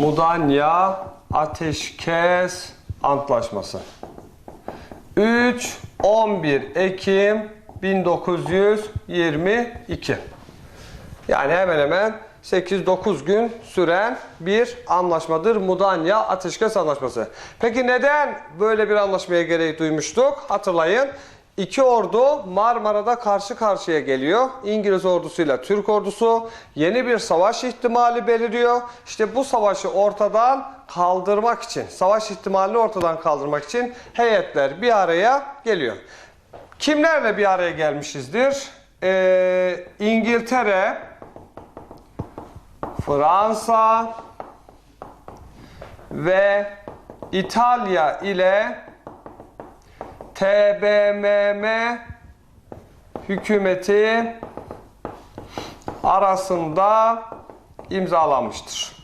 Mudanya Ateşkes Antlaşması. 3 11 Ekim 1922. Yani hemen hemen 8-9 gün süren bir anlaşmadır Mudanya Ateşkes Anlaşması. Peki neden böyle bir anlaşmaya gereği duymuştuk? Hatırlayın. İki ordu Marmara'da karşı karşıya geliyor. İngiliz ordusuyla Türk ordusu yeni bir savaş ihtimali beliriyor. İşte bu savaşı ortadan kaldırmak için, savaş ihtimalini ortadan kaldırmak için heyetler bir araya geliyor. Kimlerle bir araya gelmişizdir? Ee, İngiltere, Fransa ve İtalya ile TBMM hükümeti arasında imzalanmıştır.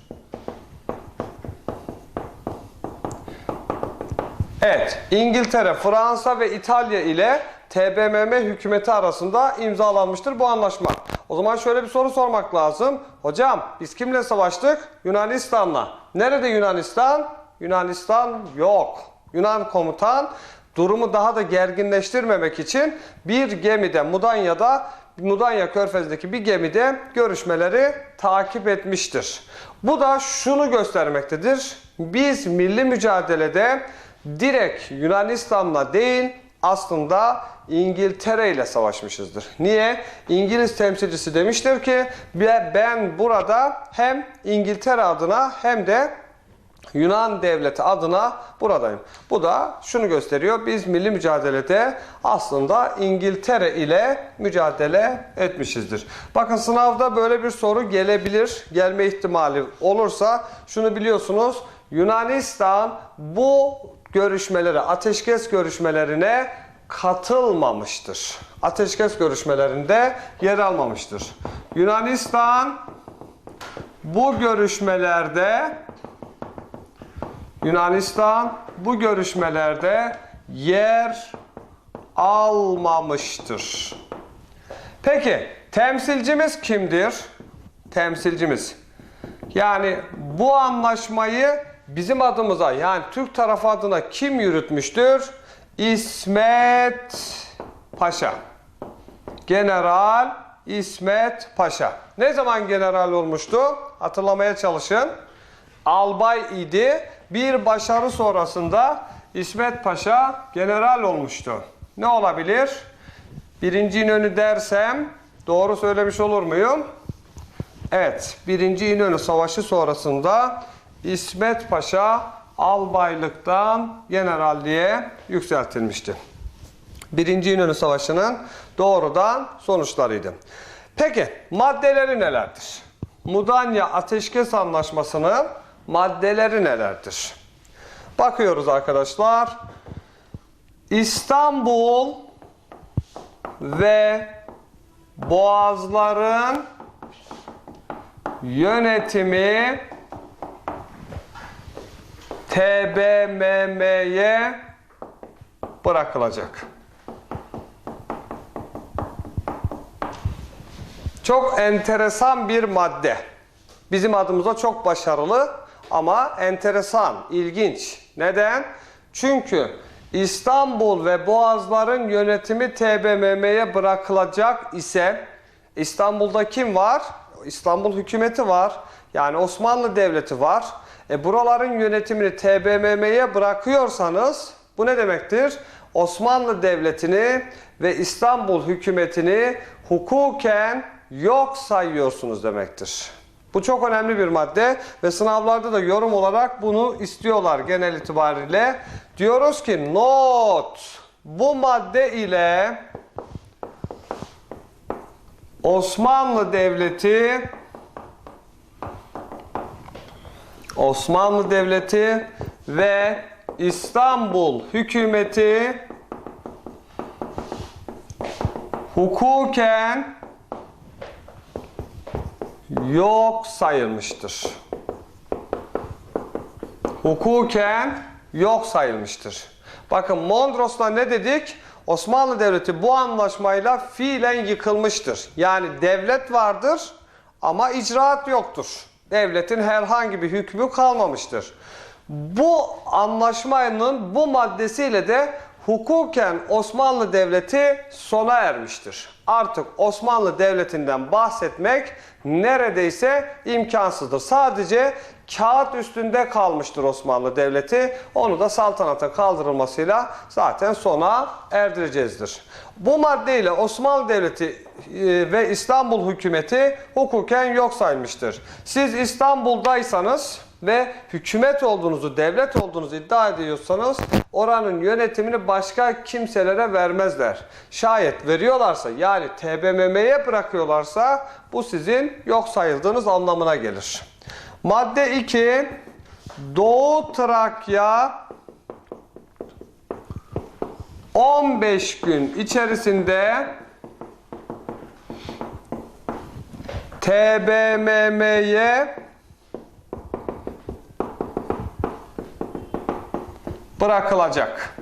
Evet, İngiltere, Fransa ve İtalya ile TBMM hükümeti arasında imzalanmıştır bu anlaşma. O zaman şöyle bir soru sormak lazım. Hocam biz kimle savaştık? Yunanistan'la. Nerede Yunanistan? Yunanistan yok. Yunan komutan durumu daha da gerginleştirmemek için bir gemide Mudanya'da Mudanya Körfezi'ndeki bir gemide görüşmeleri takip etmiştir. Bu da şunu göstermektedir. Biz milli mücadelede direkt Yunanistan'la değil aslında İngiltere ile savaşmışızdır. Niye? İngiliz temsilcisi demiştir ki ben burada hem İngiltere adına hem de Yunan devleti adına buradayım. Bu da şunu gösteriyor. Biz milli mücadelede aslında İngiltere ile mücadele etmişizdir. Bakın sınavda böyle bir soru gelebilir. Gelme ihtimali olursa şunu biliyorsunuz. Yunanistan bu görüşmelere, ateşkes görüşmelerine katılmamıştır. Ateşkes görüşmelerinde yer almamıştır. Yunanistan bu görüşmelerde Yunanistan bu görüşmelerde yer almamıştır. Peki temsilcimiz kimdir? Temsilcimiz. Yani bu anlaşmayı bizim adımıza yani Türk tarafı adına kim yürütmüştür? İsmet Paşa. General İsmet Paşa. Ne zaman general olmuştu? Hatırlamaya çalışın. Albay idi. Bir başarı sonrasında İsmet Paşa general olmuştu. Ne olabilir? Birinci İnönü dersem doğru söylemiş olur muyum? Evet, Birinci İnönü Savaşı sonrasında İsmet Paşa albaylıktan generalliğe yükseltilmişti. Birinci İnönü Savaşı'nın doğrudan sonuçlarıydı. Peki maddeleri nelerdir? Mudanya Ateşkes Anlaşması'nın maddeleri nelerdir? Bakıyoruz arkadaşlar. İstanbul ve Boğazların yönetimi TBMM'ye bırakılacak. Çok enteresan bir madde. Bizim adımıza çok başarılı ama enteresan, ilginç. Neden? Çünkü İstanbul ve Boğazların yönetimi TBMM'ye bırakılacak ise İstanbul'da kim var? İstanbul hükümeti var. Yani Osmanlı Devleti var. E buraların yönetimini TBMM'ye bırakıyorsanız bu ne demektir? Osmanlı Devleti'ni ve İstanbul hükümetini hukuken yok sayıyorsunuz demektir. Bu çok önemli bir madde ve sınavlarda da yorum olarak bunu istiyorlar genel itibariyle. Diyoruz ki not bu madde ile Osmanlı Devleti Osmanlı Devleti ve İstanbul hükümeti hukuken yok sayılmıştır. Hukuken yok sayılmıştır. Bakın Mondros'ta ne dedik? Osmanlı Devleti bu anlaşmayla fiilen yıkılmıştır. Yani devlet vardır ama icraat yoktur. devletin herhangi bir hükmü kalmamıştır. Bu anlaşmanın bu maddesiyle de hukuken Osmanlı Devleti sona ermiştir. Artık Osmanlı Devleti'nden bahsetmek neredeyse imkansızdır. Sadece kağıt üstünde kalmıştır Osmanlı Devleti. Onu da saltanata kaldırılmasıyla zaten sona erdireceğizdir. Bu maddeyle Osmanlı Devleti e, ve İstanbul hükümeti hukuken yok sayılmıştır. Siz İstanbul'daysanız ve hükümet olduğunuzu, devlet olduğunuzu iddia ediyorsanız oranın yönetimini başka kimselere vermezler. Şayet veriyorlarsa yani TBMM'ye bırakıyorlarsa bu sizin yok sayıldığınız anlamına gelir. Madde 2 Doğu Trakya 15 gün içerisinde TBMM'ye bırakılacak.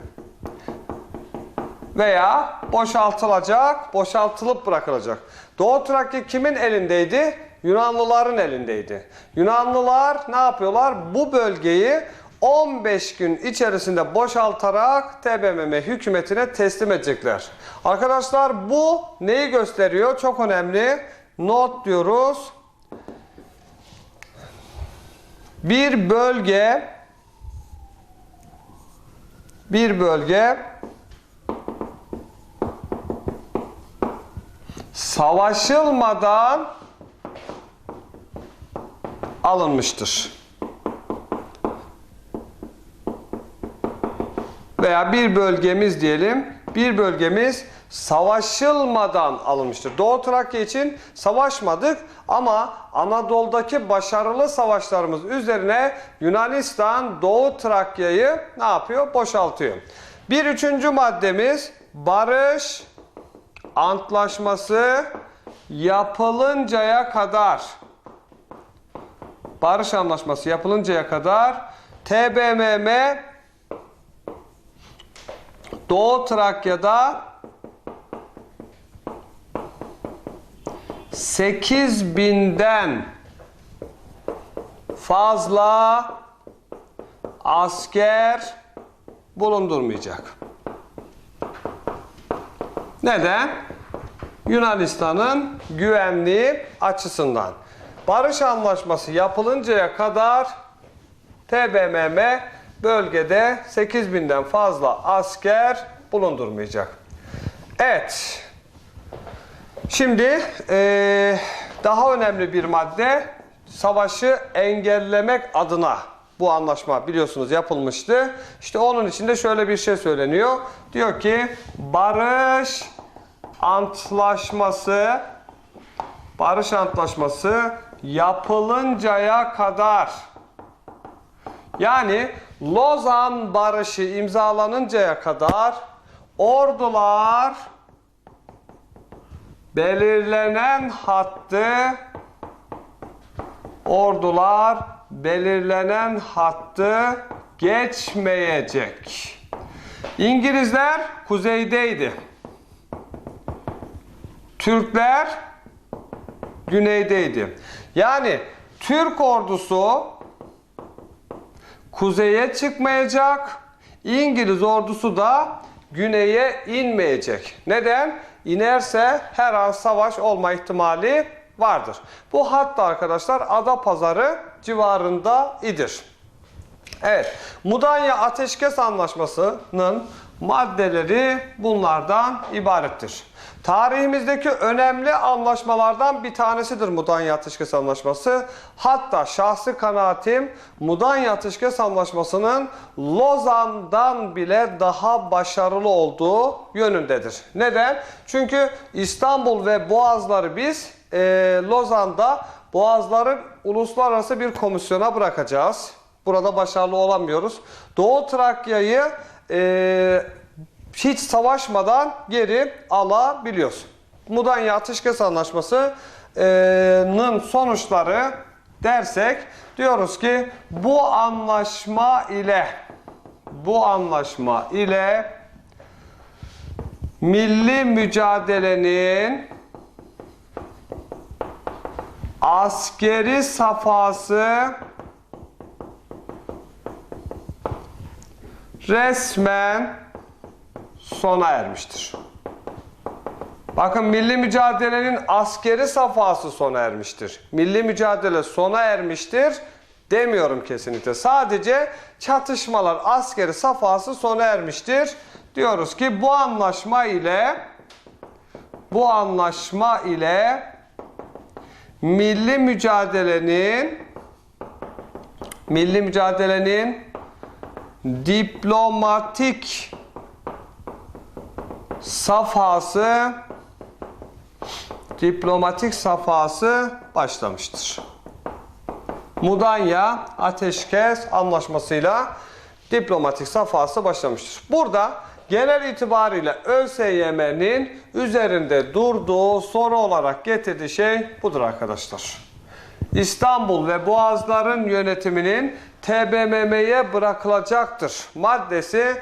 Veya boşaltılacak, boşaltılıp bırakılacak. Doğu Trakya kimin elindeydi? Yunanlıların elindeydi. Yunanlılar ne yapıyorlar? Bu bölgeyi 15 gün içerisinde boşaltarak TBMM hükümetine teslim edecekler. Arkadaşlar bu neyi gösteriyor? Çok önemli. Not diyoruz. Bir bölge bir bölge savaşılmadan alınmıştır. Veya bir bölgemiz diyelim, bir bölgemiz savaşılmadan alınmıştır. Doğu Trakya için savaşmadık ama Anadolu'daki başarılı savaşlarımız üzerine Yunanistan Doğu Trakya'yı ne yapıyor? Boşaltıyor. Bir üçüncü maddemiz barış antlaşması yapılıncaya kadar barış anlaşması yapılıncaya kadar TBMM Doğu Trakya'da 8000'den fazla asker bulundurmayacak. Neden? Yunanistan'ın güvenliği açısından. Barış anlaşması yapılıncaya kadar TBMM bölgede 8000'den fazla asker bulundurmayacak. Evet. Şimdi eee, daha önemli bir madde savaşı engellemek adına bu anlaşma biliyorsunuz yapılmıştı. İşte onun içinde şöyle bir şey söyleniyor. Diyor ki barış antlaşması barış antlaşması yapılıncaya kadar yani Lozan Barışı imzalanıncaya kadar ordular belirlenen hattı ordular belirlenen hattı geçmeyecek. İngilizler kuzeydeydi. Türkler güneydeydi. Yani Türk ordusu kuzeye çıkmayacak. İngiliz ordusu da güneye inmeyecek. Neden? İnerse her an savaş olma ihtimali vardır. Bu hatta arkadaşlar Adapazarı civarında idir. Evet, Mudanya Ateşkes Anlaşması'nın maddeleri bunlardan ibarettir. Tarihimizdeki önemli anlaşmalardan bir tanesidir Mudanya Ateşkes Anlaşması. Hatta şahsi kanaatim Mudanya Ateşkes Anlaşması'nın Lozan'dan bile daha başarılı olduğu yönündedir. Neden? Çünkü İstanbul ve Boğazları biz e, Lozan'da Boğazların uluslararası bir komisyona bırakacağız. Burada başarılı olamıyoruz. Doğu Trakya'yı e, hiç savaşmadan geri alabiliyoruz. Mudanya Ateşkes Anlaşması'nın sonuçları dersek diyoruz ki bu anlaşma ile bu anlaşma ile milli mücadelenin askeri safhası resmen sona ermiştir. Bakın milli mücadelenin askeri safhası sona ermiştir. Milli mücadele sona ermiştir demiyorum kesinlikle. Sadece çatışmalar askeri safhası sona ermiştir. Diyoruz ki bu anlaşma ile bu anlaşma ile milli mücadelenin milli mücadelenin diplomatik safhası diplomatik safhası başlamıştır. Mudanya Ateşkes Anlaşması'yla diplomatik safhası başlamıştır. Burada genel itibariyle ÖSYM'nin üzerinde durduğu soru olarak getirdiği şey budur arkadaşlar. İstanbul ve Boğazların yönetiminin TBMM'ye bırakılacaktır maddesi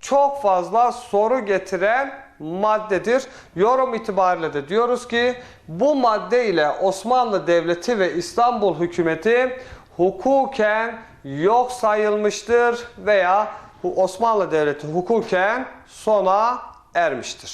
çok fazla soru getiren maddedir. Yorum itibariyle de diyoruz ki bu madde ile Osmanlı Devleti ve İstanbul hükümeti hukuken yok sayılmıştır veya Osmanlı Devleti hukuken sona ermiştir.